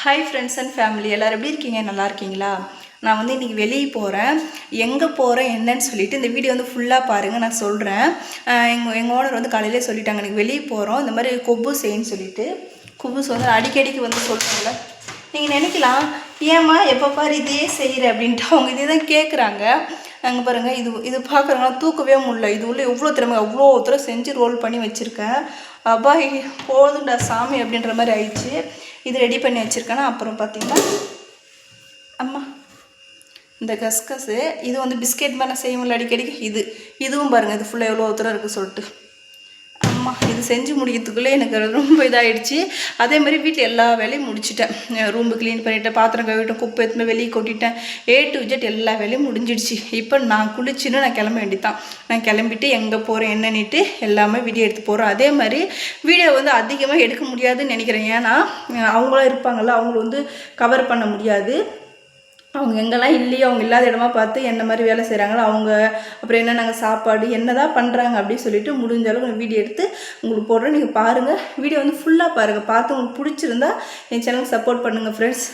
Hi friends and family எல்லோரும் எப்படி இருக்கீங்க? நல்லா இருக்கீங்களா? நான் வந்து இன்றைக்கி வெளியே போகிறேன் எங்கே போகிறேன் என்னன்னு சொல்லிட்டு இந்த வீடியோ வந்து ஃபுல்லாக பாருங்கள் நான் சொல்கிறேன் எங்கள் எங்கள் ஓனர் வந்து காலையிலே சொல்லிட்டாங்க எனக்கு வெளியே போகிறோம் இந்த மாதிரி கொப்பு செய்யன்னு சொல்லிட்டு. கொப்பு வந்து அடிக்கடிக்கு வந்து சொல்கிறாங்கள நீங்கள் நினைக்கலாம் ஏம்மா எப்போ பாரு இதே செய்கிற அப்படின்ட்டு அவங்க இதே தான் கேட்குறாங்க அங்கே பாருங்கள் இது இது பார்க்குறவங்களாம் தூக்கவே முடியல. இது உள்ள எவ்வளோ திறமை அவ்வளோ தூரம் செஞ்சு ரோல் பண்ணி வச்சுருக்கேன். அப்பா போதுண்டா சாமி அப்படின்ற மாதிரி ஆயிடுச்சு. இது ரெடி பண்ணி வச்சுருக்கேன்னா அப்புறம் பார்த்தீங்கன்னா அம்மா இந்த கஸ்கஸு இது வந்து பிஸ்கெட் மாதிரி செய்ய அடிக்கடிக்கு இது இதுவும் பாருங்கள் இது ஃபுல்லாக எவ்வளோ தூரம் இருக்குது சொல்லிட்டு. அம்மா இது செஞ்சு முடிக்கிறதுக்குள்ளே எனக்கு ரொம்ப இதாகிடுச்சு அதே மாதிரி வீட்டில் எல்லா வேலையும் முடிச்சிட்டேன். ரூம்பு க்ளீன் பண்ணிவிட்டேன் பாத்திரம் கழுவிட்டேன் குப்பை எடுத்துன்னு வெளியே கொட்டிட்டேன். ஏ டு ஜெட் எல்லா வேலையும் முடிஞ்சிடுச்சு. இப்போ நான் குளிச்சுன்னு நான் கிளம்ப வேண்டியதான் நான் கிளம்பிட்டு எங்கே போகிறேன் என்னன்னுட்டு எல்லாமே வீடியோ எடுத்து போகிறோம் அதே மாதிரி வீடியோ வந்து அதிகமாக எடுக்க முடியாதுன்னு நினைக்கிறேன். ஏன்னா அவங்களாம் இருப்பாங்கள்ல அவங்கள வந்து கவர் பண்ண முடியாது. அவங்க எங்கெல்லாம் இல்லையோ அவங்க இல்லாத இடமா பார்த்து என்ன மாதிரி வேலை செய்கிறாங்களோ அவங்க அப்புறம் என்ன நாங்கள் சாப்பாடு என்ன தான் பண்ணுறாங்க அப்படின்னு சொல்லிட்டு முடிஞ்ச அளவுக்கு நான் வீடியோ எடுத்து உங்களுக்கு போடுறேன். நீங்கள் பாருங்கள் வீடியோ வந்து ஃபுல்லாக பாருங்கள் பார்த்து உங்களுக்கு பிடிச்சிருந்தா என் சேனலுக்கு சப்போர்ட் பண்ணுங்கள் ஃப்ரெண்ட்ஸ்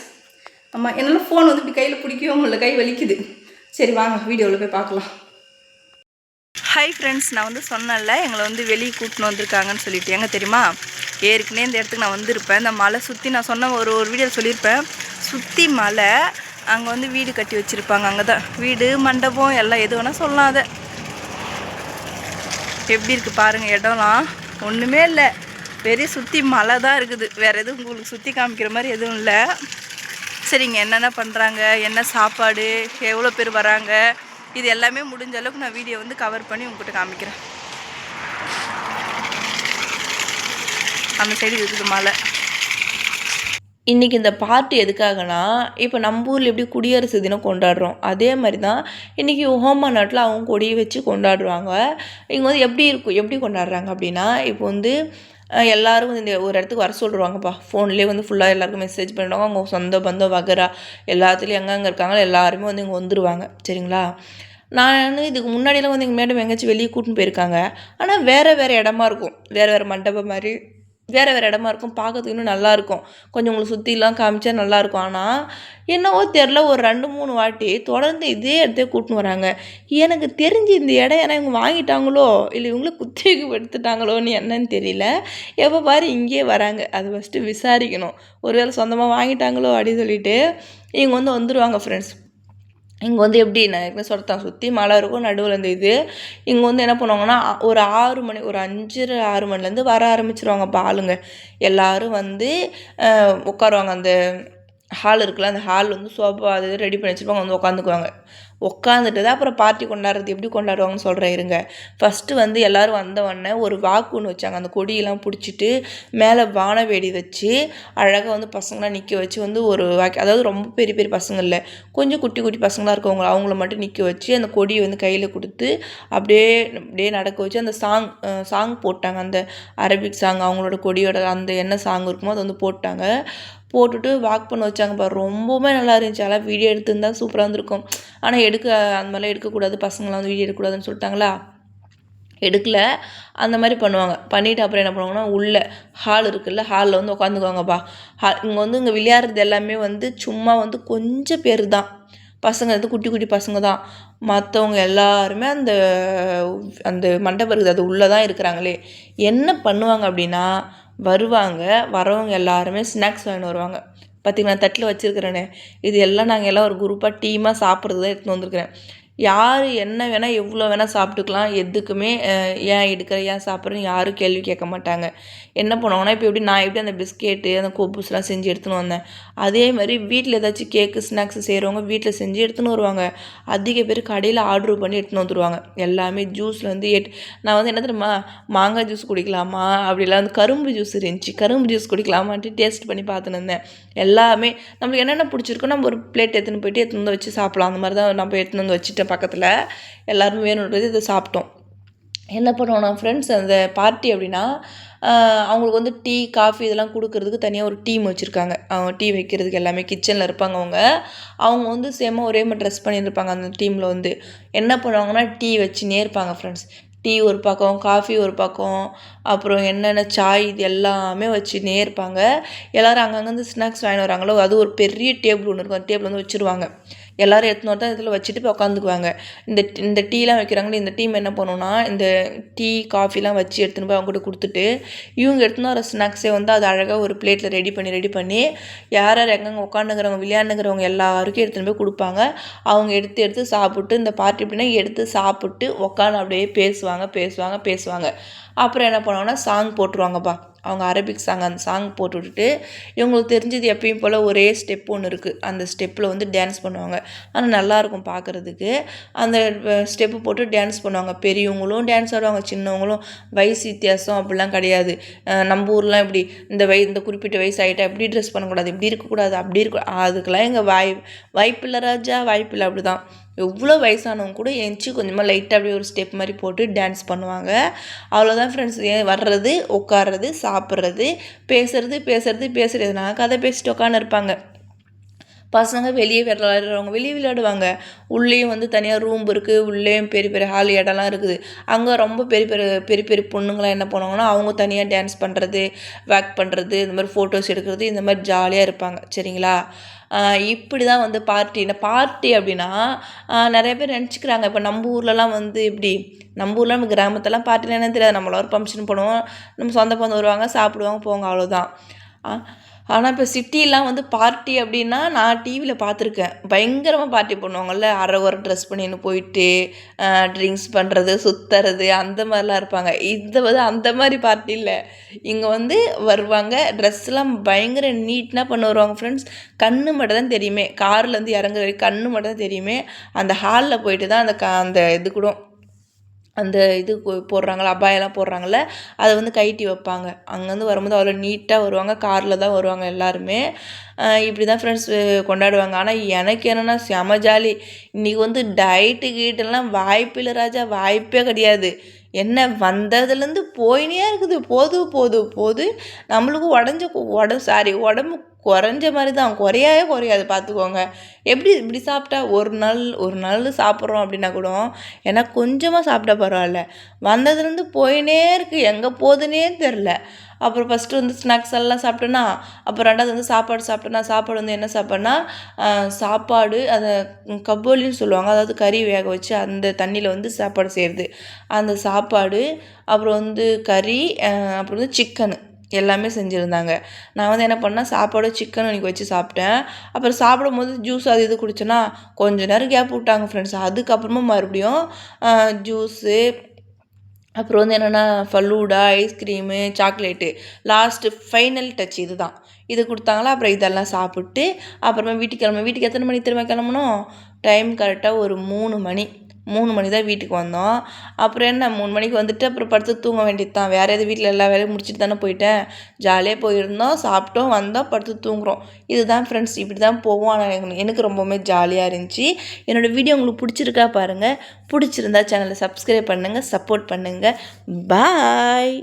ஆமாம் என்னால் ஃபோன் வந்து இப்படி கையில் பிடிக்கவே உங்களை கை வலிக்குது. சரி வாங்க. வீடியோவில் போய் பார்க்கலாம். ஹாய் ஃப்ரெண்ட்ஸ் நான் வந்து சொன்னேன்ல எங்களை வந்து வெளியே கூட்டின்னு வந்திருக்காங்கன்னு சொல்லிட்டு. எங்கே தெரியுமா? ஏற்கனவே இந்த இடத்துக்கு நான் வந்திருப்பேன். இந்த மலை சுற்றி நான் சொன்ன ஒரு ஒரு வீடியோ சொல்லியிருப்பேன். சுற்றி மலை அங்கே வந்து வீடு கட்டி வச்சுருப்பாங்க அங்கே தான் வீடு மண்டபம் எல்லாம் எது வேணால் சொல்லலாம் அதை. எப்படி இருக்குது பாருங்கள் இடம்லாம். ஒன்றுமே இல்லை. பெரிய சுற்றி மலை தான் இருக்குது. வேறு எதுவும் உங்களுக்கு சுற்றி காமிக்கிற மாதிரி எதுவும் இல்லை. சரிங்க என்னென்ன பண்ணுறாங்க என்ன சாப்பாடு எவ்வளோ பேர் வராங்க இது எல்லாமே முடிஞ்ச அளவுக்கு நான் வீடியோ வந்து கவர் பண்ணி உங்கள்கிட்ட காமிக்கிறேன். அந்த சைடு இருக்குது மலை. இன்றைக்கி இந்த பார்ட்டி எதுக்காகனா இப்போ நம்ம ஊரில் எப்படி குடியரசு தினம் கொண்டாடுறோம்? அதே மாதிரி தான் இன்றைக்கி ஹோமா நாட்டில் அவங்க கொடியை வச்சு கொண்டாடுவாங்க. இங்கே வந்து எப்படி இருக்கும் எப்படி கொண்டாடுறாங்க அப்படின்னா இப்போ வந்து எல்லோரும் வந்து இந்த ஒரு இடத்துக்கு வர சொல்லுவாங்கப்பா ஃபோன்லேயே வந்து ஃபுல்லாக எல்லாருக்கும் மெசேஜ் பண்ணுவாங்க. அவங்க சொந்த பந்தம் வகரா எல்லாத்துலேயும் எங்கெங்கே இருக்காங்களோ எல்லாருமே வந்து இங்கே வந்துடுவாங்க சரிங்களா? நான் இதுக்கு முன்னாடியெல்லாம் வந்து எங்கள் மேடம் எங்கேயாச்சும் வெளியே கூட்டின்னு போயிருக்காங்க. ஆனால் வேறு வேறு இடமா இருக்கும். வேறு வேறு மண்டபம் மாதிரி வேறு வேறு இடமா இருக்கும். பார்க்கறதுக்கு இன்னும் நல்லாயிருக்கும் கொஞ்சம் உங்களுக்கு சுற்றிலாம் காமிச்சா நல்லாயிருக்கும் ஆனால் என்னவோ தெரில ஒரு ரெண்டு மூணு வாட்டி தொடர்ந்து இதே இடத்த கூட்டின்னு வராங்க. எனக்கு தெரிஞ்சு இந்த இடம் ஏன்னா இவங்க வாங்கிட்டாங்களோ இல்லை இவங்கள குத்தகைக்கு எடுத்துட்டாங்களோன்னு என்னன்னு தெரியல. எப்போ பாரு இங்கேயே வராங்க. அது ஃபஸ்ட்டு விசாரிக்கணும். ஒருவேளை சொந்தமாக வாங்கிட்டாங்களோ அப்படின்னு சொல்லிட்டு இவங்க வந்து வந்துடுவாங்க ஃப்ரெண்ட்ஸ் இங்கே வந்து எப்படி நான் ஏற்கனவே சொல்லிட்டேன் சுற்றி மலை இருக்கும் நடுவில் இந்த இது. இங்கே வந்து என்ன பண்ணுவாங்கன்னா ஒரு ஆறு மணி ஒரு அஞ்சரை ஆறு மணிலேருந்து வர ஆரம்பிச்சிருவாங்க பாலுங்க எல்லோரும் வந்து உட்காருவாங்க. அந்த ஹால் இருக்குல்ல அந்த ஹால் வந்து சோஃபா அது ரெடி பண்ணி வச்சுருப்பாங்க வந்து உட்காந்துக்குவாங்க. உட்காந்துட்டு தான் அப்புறம் பார்ட்டி கொண்டாடுறது எப்படி கொண்டாடுவாங்கன்னு சொல்கிறேன் இருங்க. ஃபஸ்ட்டு வந்து எல்லோரும் வந்தவொடனே ஒரு வாக்கு ஒன்று வச்சாங்க. அந்த கொடியெல்லாம் பிடிச்சிட்டு மேலே வானவேடி வச்சு அழகாக வந்து பசங்களாம் நிற்க வச்சு வந்து ஒரு வாக்கு அதாவது ரொம்ப பெரிய பெரிய பசங்க இல்லை. கொஞ்சம் குட்டி குட்டி பசங்களாக இருக்கவங்க அவங்கள மட்டும் நிற்க வச்சு அந்த கொடியை வந்து கையில் கொடுத்து அப்படியே அப்படியே நடக்க வச்சு அந்த சாங் சாங் போட்டாங்க. அந்த அரபிக் சாங் அவங்களோட கொடியோட அந்த என்ன சாங் இருக்குமோ அதை வந்து போட்டாங்க. போட்டுட்டு வாக் பண்ண வச்சாங்க பாரு. ரொம்பவுமே நல்லா இருந்துச்சு. அதெல்லாம் வீடியோ எடுத்திருந்தா சூப்பராக இருந்திருக்கும். ஆனால் எடுக்க அந்த மாதிரிலாம் எடுக்கக்கூடாது. பசங்களாம் வந்து வீடியோ எடுக்கக்கூடாதுன்னு சொல்லிட்டாங்களா? எடுக்கல. அந்த மாதிரி பண்ணுவாங்க. பண்ணிவிட்டு அப்புறம் என்ன பண்ணுவாங்கன்னா உள்ளே ஹால் இருக்குல்ல ஹாலில் வந்து உட்காந்துக்குவாங்கப்பா ஹால் இங்கே வந்து இங்கே விளையாடுறது எல்லாமே வந்து சும்மா வந்து கொஞ்சம் பேர் தான் பசங்க வந்து குட்டி குட்டி பசங்க தான் மற்றவங்க எல்லாருமே அந்த அந்த மண்டபம் இருக்குது. அது உள்ளே தான் இருக்கிறாங்களே. என்ன பண்ணுவாங்க அப்படின்னா வருவாங்க. வரவங்க எல்லாருமே ஸ்நாக்ஸ் வாங்கிட்டு வருவாங்க. பார்த்திங்களா தட்டில் வச்சுருக்கிறேனே. இது எல்லாம் நாங்கள் எல்லாம் ஒரு குரூப்பாக டீமாக சாப்பிட்றது தான் எடுத்துன்னு வந்திருக்கிறேன். யார் என்ன வேணால் எவ்வளோ வேணால் சாப்பிட்டுக்கலாம் எதுக்குமே ஏன் எடுக்கிற ஏன் சாப்பிட்றேன்னு யாரும் கேள்வி கேட்க மாட்டாங்க. என்ன பண்ணுவாங்கன்னா இப்போ எப்படி நான் எப்படி அந்த பிஸ்கெட்டு அந்த கோப்பூஸ்லாம் செஞ்சு எடுத்துன்னு வந்தேன். அதே மாதிரி வீட்டில் ஏதாச்சும் கேக்கு ஸ்நாக்ஸ் செய்கிறவங்க வீட்டில் செஞ்சு எடுத்துன்னு வருவாங்க. அதிக பேர் கடையில் ஆர்டர் பண்ணி எடுத்துன்னு வந்துடுவாங்க எல்லாமே ஜூஸில் வந்து எட் நான் வந்து என்ன தெரியுமா மாங்காய் ஜூஸ் குடிக்கலாமா அப்படிலாம் வந்து கரும்பு ஜூஸ் இருந்துச்சு. கரும்பு ஜூஸ் குடிக்கலாமான்ட்டு டேஸ்ட் பண்ணி பார்த்துன்னு இருந்தேன். எல்லாமே நம்மளுக்கு என்னென்ன பிடிச்சிருக்கோ நம்ம ஒரு பிளேட் எடுத்துன்னு போயிட்டு எடுத்துன்னு வந்து வச்சு சாப்பிட்லாம். அந்த மாதிரி தான் நம்ம எடுத்துன்னு வந்து வச்சுட்டேன் பக்கத்தில் எல்லோரும் வேணுன்றது இதை சாப்பிட்டோம். என்ன பண்ணுவோம்னா ஃப்ரெண்ட்ஸ் அந்த பார்ட்டி அப்படின்னா அவங்களுக்கு வந்து டீ காஃபி இதெல்லாம் கொடுக்கறதுக்கு தனியாக ஒரு டீம் வச்சுருக்காங்க. அவங்க டீ வைக்கிறதுக்கு எல்லாமே கிச்சனில் இருப்பாங்க அவங்க. அவங்க வந்து சேமாக ஒரே மாதிரி ட்ரெஸ் பண்ணியிருப்பாங்க அந்த டீமில் வந்து. என்ன பண்ணுவாங்கன்னா டீ வச்சுனே இருப்பாங்க ஃப்ரெண்ட்ஸ் டீ ஒரு பக்கம் காஃபி ஒரு பக்கம் அப்புறம் என்னென்ன சாய் இது எல்லாமே வச்சு இருப்பாங்க. எல்லோரும் அங்கங்கேருந்து ஸ்நாக்ஸ் வாங்கிட்டு வராங்களோ அது ஒரு பெரிய டேபிள் ஒன்று இருக்கும். அந்த டேபிள் வந்து வச்சுருவாங்க. எல்லோரும் எடுத்துன்னு வந்து இதில் வச்சுட்டு போய் உட்காந்துக்குவாங்க இந்த இந்த டீலாம் வைக்கிறாங்களே இந்த டீம் என்ன பண்ணுன்னா இந்த டீ காஃபிலாம் வச்சு எடுத்துன்னு போய் அவங்ககிட்ட கொடுத்துட்டு இவங்க எடுத்துன்னு வர ஸ்நாக்ஸே வந்து அது அழகாக ஒரு பிளேட்டில் ரெடி பண்ணி ரெடி பண்ணி யார் யார் எங்கெங்கே உட்காந்துக்கிறவங்க விளையாண்டுக்கிறவங்க எல்லாருக்கும் எடுத்துன்னு போய் கொடுப்பாங்க. அவங்க எடுத்து எடுத்து சாப்பிட்டு இந்த பார்ட்டி எப்படின்னா எடுத்து சாப்பிட்டு உட்காந்து அப்படியே பேசுவாங்க பேசுவாங்க பேசுவாங்க. அப்புறம் என்ன பண்ணுவாங்கன்னா சாங் போட்டுருவாங்கப்பா. அவங்க அரபிக் சாங் அந்த சாங் போட்டு விட்டுட்டு இவங்களுக்கு தெரிஞ்சது எப்பயும் போல் ஒரே ஸ்டெப் ஒன்று இருக்குது அந்த ஸ்டெப்பில் வந்து டான்ஸ் பண்ணுவாங்க. ஆனால் நல்லாயிருக்கும் பார்க்குறதுக்கு அந்த ஸ்டெப்பு போட்டு டான்ஸ் பண்ணுவாங்க. பெரியவங்களும் டான்ஸ் ஆடுவாங்க சின்னவங்களும். வயசு வித்தியாசம் அப்படிலாம் கிடையாது. நம்ம ஊர்லாம் இப்படி இந்த வய இந்த குறிப்பிட்ட வயசு ஆகிட்டா இப்படி ட்ரெஸ் பண்ணக்கூடாது இப்படி இருக்கக்கூடாது அப்படி இருக்க அதுக்கெல்லாம் எங்கள் வாய் வாய்ப்பில்லை ராஜா வாய்ப்பில்லை அப்படி தான் எவ்வளோ வயசானவங்க கூட எந்திச்சு கொஞ்சமாக லைட்டாக அப்படியே ஒரு ஸ்டெப் மாதிரி போட்டு டான்ஸ் பண்ணுவாங்க. அவ்வளோதான் ஃப்ரெண்ட்ஸ் வர்றது உட்கார்றது சாப்பிட்றது பேசுறது பேசுறது பேசுறது. நான் கதை பேசிட்டு உட்காந்து இருப்பாங்க. பசங்க வெளியே விளையாடுறவங்க வெளியே விளையாடுவாங்க. உள்ளேயும் வந்து தனியாக ரூம் இருக்குது உள்ளேயும் பெரிய பெரிய ஹால் இடம்லாம் இருக்குது. அங்கே ரொம்ப பெரிய பெரிய பெரிய பெரிய பொண்ணுங்களாம் என்ன பண்ணுவாங்கன்னா அவங்க தனியாக டான்ஸ் பண்ணுறது வேக் பண்ணுறது இந்த மாதிரி ஃபோட்டோஸ் எடுக்கிறது இந்த மாதிரி ஜாலியாக இருப்பாங்க. சரிங்களா? இப்படி தான் வந்து பார்ட்டி இந்த பார்ட்டி அப்படின்னா நிறைய பேர் நினச்சிக்கிறாங்க. இப்போ நம்ம ஊர்லலாம் வந்து இப்படி நம்ம ஊரில் நம்ம கிராமத்தெல்லாம் பார்ட்டிலாம் என்னன்னு தெரியாது. நம்மளோட ஒரு ஃபங்க்ஷன் பண்ணுவோம் நம்ம சொந்த பந்தம் வருவாங்க சாப்பிடுவாங்க போவாங்க அவ்வளோதான் ஆனால் இப்போ சிட்டிலாம் வந்து பார்ட்டி அப்படின்னா நான் டிவியில் பார்த்துருக்கேன். பயங்கரமாக பார்ட்டி பண்ணுவாங்கள்ல அரை ஒரு ட்ரெஸ் பண்ணின்னு போயிட்டு ட்ரிங்க்ஸ் பண்ணுறது சுற்றுறது அந்த மாதிரிலாம் இருப்பாங்க. இந்த வந்து அந்த மாதிரி பார்ட்டி இல்லை. இங்கே வந்து வருவாங்க. ட்ரெஸ்லாம் பயங்கர நீட்னாக பண்ண வருவாங்க ஃப்ரெண்ட்ஸ் கண்ணு மட்டும் தான் தெரியுமே. கார்லேருந்து இறங்குற வரைக்கும் கண்ணு மட்டும் தான் தெரியுமே. அந்த ஹாலில் போயிட்டு தான் அந்த க அந்த இது கூட அந்த இது போ- போடுறாங்கள அபாயெல்லாம் போடுறாங்கல்ல அதை வந்து கைட்டி வைப்பாங்க. அங்கேருந்து வரும்போது அவ்வளோ நீட்டாக வருவாங்க. காரில் தான் வருவாங்க எல்லாருமே. இப்படி தான் ஃப்ரெண்ட்ஸ் கொண்டாடுவாங்க. ஆனால் எனக்கு என்னென்னா செம ஜாலி இன்றைக்கி வந்து டயட்டு கீட்டெல்லாம் வாய்ப்பில்லை ராஜா. வாய்ப்பே கிடையாது. என்ன வந்ததுலேருந்து போயினே இருக்குது. போது போது போது நம்மளுக்கு உடஞ்ச உடம்பு சாரி உடம்பு குறைஞ்ச மாதிரி தான் குறையவே குறையாது பார்த்துக்கோங்க. எப்படி இப்படி சாப்பிட்டா ஒரு நாள் ஒரு நாள் சாப்பிட்றோம் அப்படின்னா கூட ஏன்னா கொஞ்சமாக சாப்பிட்டா பரவாயில்ல. வந்ததுலேருந்து போயினே இருக்குது எங்கே போகுதுன்னே தெரில. அப்புறம் ஃபஸ்ட்டு வந்து ஸ்நாக்ஸ் எல்லாம் சாப்பிட்டேன்னா அப்புறம் ரெண்டாவது வந்து சாப்பாடு சாப்பிட்டேன்னா சாப்பாடு வந்து என்ன சாப்பாடுனா சாப்பாடு அதை கப்போலின்னு சொல்லுவாங்க அதாவது கறி வேக வச்சு அந்த தண்ணியில் வந்து சாப்பாடு செய்கிறது அந்த சாப்பாடு அப்புறம் வந்து கறி அப்புறம் வந்து சிக்கனு எல்லாமே செஞ்சுருந்தாங்க. நான் வந்து என்ன பண்ணேன் சாப்பாடு சிக்கன் அன்றைக்கி வச்சு சாப்பிட்டேன். அப்புறம் சாப்பிடும்போது ஜூஸ் அது இது குடிச்சேன்னா கொஞ்ச நேரம் கேப் விட்டாங்க ஃப்ரெண்ட்ஸ் அதுக்கப்புறமா மறுபடியும் ஜூஸு அப்புறம் வந்து என்னென்னா falooda ice cream chocolate last final touch இது தான் இது கொடுத்தாங்களா அப்புறம் இதெல்லாம் சாப்பிட்டு அப்புறமா வீட்டுக்கு கிளம்ப வீட்டுக்கு எத்தனை மணி திரும்ப கிளம்பணும் டைம் கரெக்டாக ஒரு மூணு மணி. மூணு மணி தான் வீட்டுக்கு வந்தோம். அப்புறம் என்ன மூணு மணிக்கு வந்துட்டு அப்புறம் படுத்து தூங்க வேண்டியது தான் வேறு எது வீட்டில் எல்லா வேலையும் முடிச்சுட்டு தானே போயிட்டேன். ஜாலியாக போயிருந்தோம் சாப்பிட்டோம் வந்தோம் படுத்து தூங்குறோம். இதுதான் ஃப்ரெண்ட்ஸ் இப்படி தான் போவோம். ஆனால் எனக்கு எனக்கு ரொம்பவுமே ஜாலியாக இருந்துச்சு. என்னோடய வீடியோ உங்களுக்கு பிடிச்சிருக்கா பாருங்கள் பிடிச்சிருந்தா சேனலை சப்ஸ்கிரைப் பண்ணுங்கள் சப்போர்ட் பண்ணுங்கள் பாய்